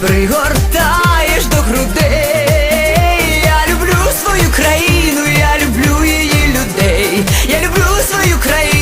пригортаєш до грудей. Я люблю свою країну, я люблю її людей, я люблю свою країну.